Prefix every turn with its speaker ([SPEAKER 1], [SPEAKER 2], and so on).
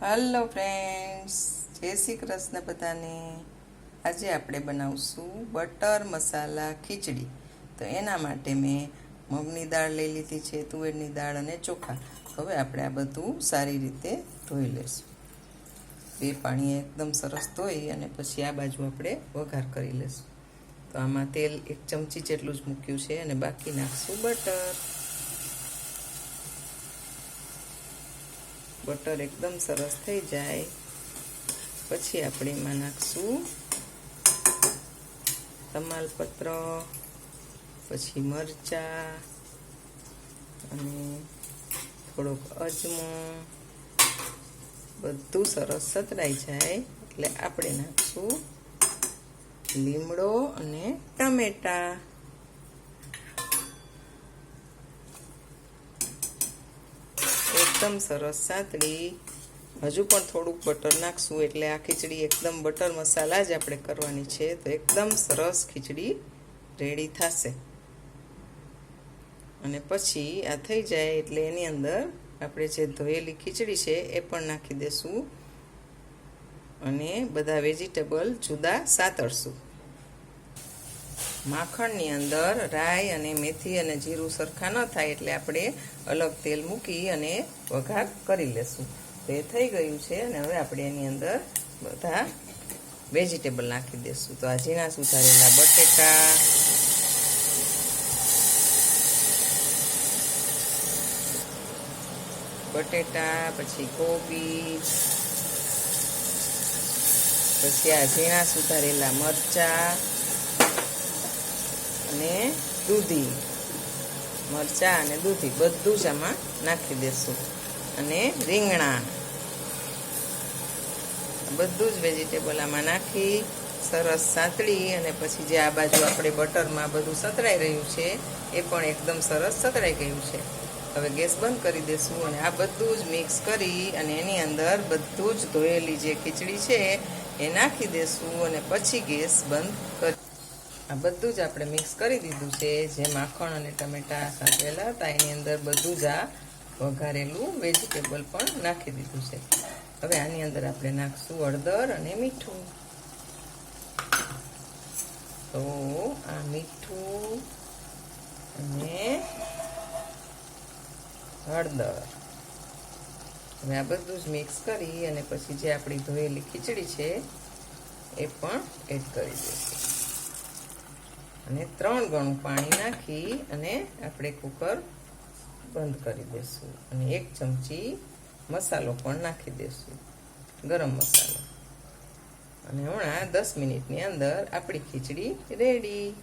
[SPEAKER 1] Hello friends જય શ્રી કૃષ્ણ બધાને. આજે આપણે બનાવશું બટર મસાલા ખીચડી. તો એના માટે મેં મગની દાળ લઈ લીધી છે, તુવેરની દાળ અને ચોખા. હવે આપણે આ બધું સારી રીતે ધોઈ લઈશું બે પાણી એકદમ સરસ ધોઈ અને પછી આ બાજુ આપણે વઘાર કરી લઈશું તો આમાં તેલ એક ચમચી જેટલું જ મૂક્યું છે અને બાકી નાખશું બટર. બટર એકદમ સરસ થઈ જાય. પછી આપણે એમાં નાખશું તમાલપત્ર, પછી મરચાં અને થોડોક અજમો. બધું સરસ સતરાઈ જાય. એટલે આપણે નાખશું લીમડો અને ટમેટા. એકદમ સરસ સાતડી હજુ પણ થોડુંક બટર નાખશું એટલે આ ખીચડી એકદમ બટર મસાલા જ આપણે કરવાની છે. તો એકદમ સરસ ખીચડી રેડી થશે. અને પછી આ થઈ જાય એટલે એની અંદર આપણે જે ધોયેલી ખીચડી છે એ પણ નાખી દેશું. અને બધા વેજીટેબલ જુદા સાતળશું. માખણની અંદર રાઈ અને મેથી અને જીરું સરખા ન થાય એટલે આપણે અલગ તેલ મૂકી અને વઘાર કરી લેશું. તો એ થઈ ગયું છે અને હવે આપણે એની અંદર બધા વેજીટેબલ નાખી દઈશું તો આ ઝીણા સુધારેલા બટેટા બટેટા, પછી કોબી, પછી આ ઝીણા સુધારેલા મરચાં અને દૂધી, મરચાં અને દૂધી બધું જ આમાં નાખી દેશું. અને રીંગણા. બધું જ વેજીટેબલ આમાં નાખી, સરસ સાતળી અને પછી જે આ બાજુ આપણે બટરમાં બધું સતરાઈ રહ્યું છે, એ પણ એકદમ સરસ સતરાઈ ગયું છે. હવે ગેસ બંધ કરી દેશું અને આ બધું જ મિક્સ કરી અને એની અંદર બધું જ ધોયેલી જે ખીચડી છે, એ નાખી દેશું અને પછી ગેસ બંધ કરી આ બધું જ આપણે મિક્સ કરી દીધું છે, જે માખણ અને ટમેટા સાંતળેલા હતા, એની અંદર બધું જ આ વઘારેલું વેજીટેબલ પણ નાખી દીધું છે. હવે આની અંદર આપણે નાખશું હળદર અને મીઠું. તો આ મીઠું અને હળદર. હવે આ બધું જ મિક્સ કરી અને પછી જે આપણી ધોયેલી ખીચડી છે, એ પણ એડ કરી દઈશું. અને ત્રણ ગણું પાણી નાખી અને આપણે કુકર બંધ કરી દઈશું અને એક ચમચી મસાલો પણ નાખી દઈશું ગરમ મસાલો. અને હમણાં દસ મિનિટની અંદર આપણી ખીચડી રેડી